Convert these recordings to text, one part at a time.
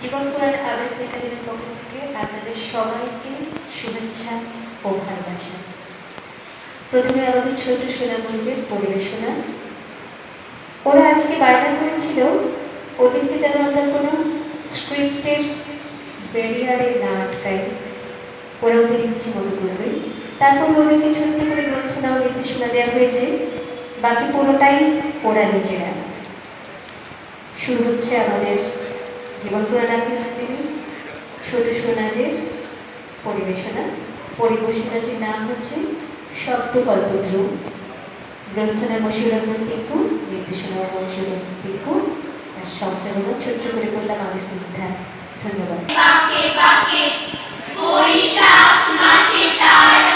জীবন পুরাণ আবৃত্তি একাডেমির পক্ষ থেকে আপনাদের সবাইকে শুভেচ্ছা ও ভালোবাসা। প্রথমে আমাদের ছোট সোনামণিদের পরিবেশনা ওরা আজকে বায়না করেছিল ওদেরকে যেন আমরা কোনো স্ক্রিপ্টের ব্যারিয়ারে না আটকাই। ওরা ওদের ইচ্ছে মতো করবে। তারপর ওদেরকে ছোট্ট করে গ্রন্থনা ও নির্দেশনা দেওয়া হয়েছে। বাকি পুরোটাই ওরা নিজেরা। শুরু হচ্ছে আমাদের জীবন পুরাণ আবৃত্তি ছোট সোনাদের পরিবেশনা। পরিবেশনাটির নাম হচ্ছে শব্দ কল্পদ্রুম গ্রন্থনা মশুরমন পিকু নির্দেশনা মশুরমন পিকু। আর সঞ্চালনা ছোট্ট করে করলাম আমি স্নিগ্ধা ধন্যবাদ। বৈশাখ মাসে তার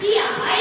两二。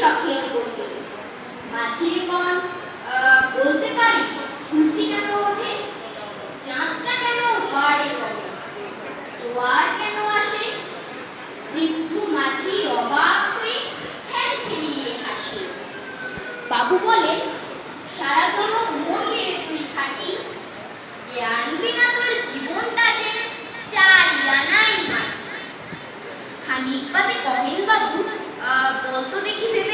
শখের বন্ধু মাঝির বলতে পারি, সূর্য কেন ওঠে? চাঁদটা কেন বাড়ে জোয়ার কেন আসে? বৃদ্ধ মাঝি অবাক হয়ে খেল খেলিয়ে হাসে। বাবু বলে, সারা জন মন মরলে তুই খাটি। আনবি না তোর জীবনটা যে চারি আনাই মাটি। খানিক বাদে কহেন বাবু বলতো দেখি ভেবে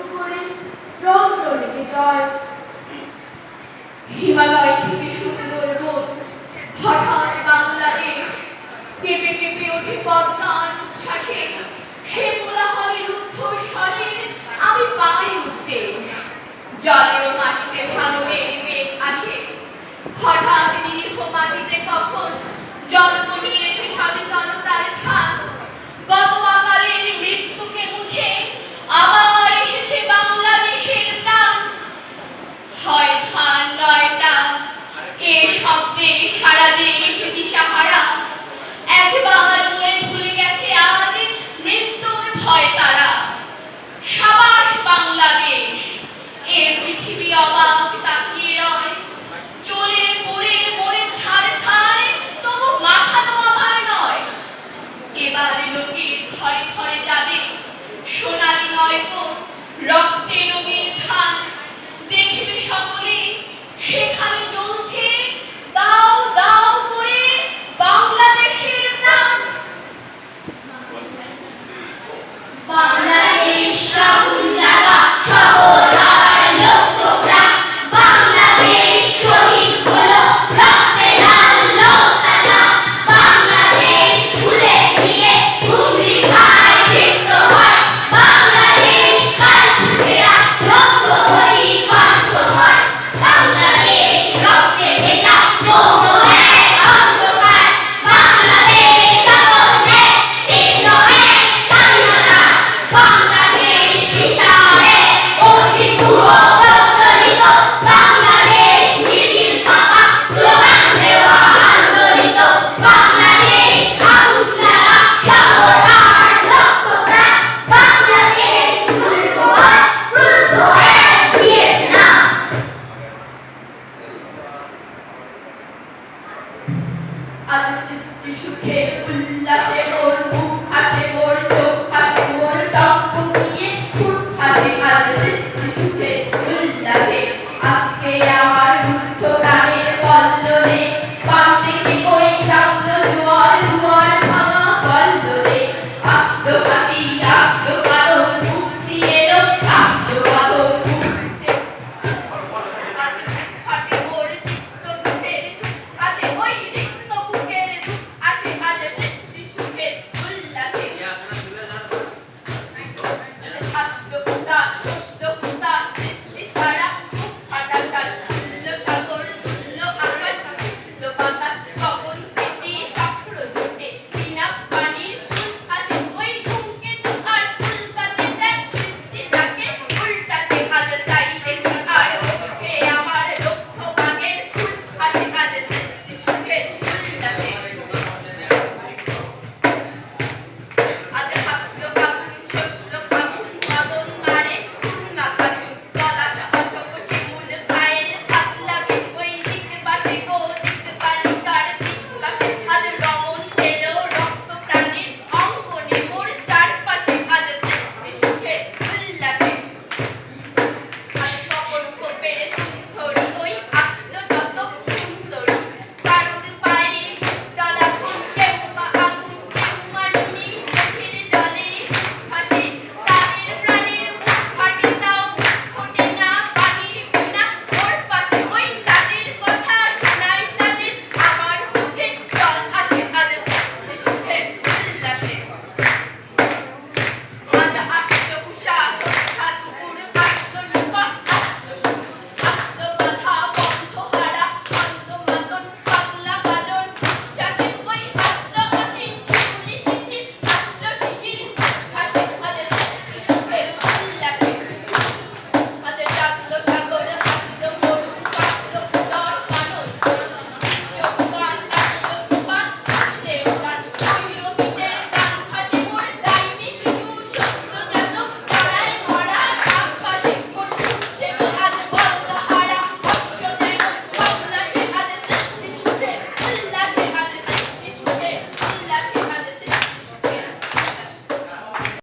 রৌদ্র হিমালয় থেকে সুন্দর বোধ হঠাৎ বাংলাদেশ কেঁপে কেঁপে উচ্ছ্বাসে। সে কোলাহলের উদ্ধস্বরের আমি পাই উদ্দেশ জলে ও মাটিতে ভালো মেঘ আসে। হঠাৎ নিরীহ মাটিতে কখন জল ঘরে লোকের ঘরে ঘরে যাবে। সোনালি নয় গো রক্তে নবীন ধান দেখবে সকলে, সেখানে চলছে, দাও দাও করে বাংলাদেশের নাম। বাংলাদেশ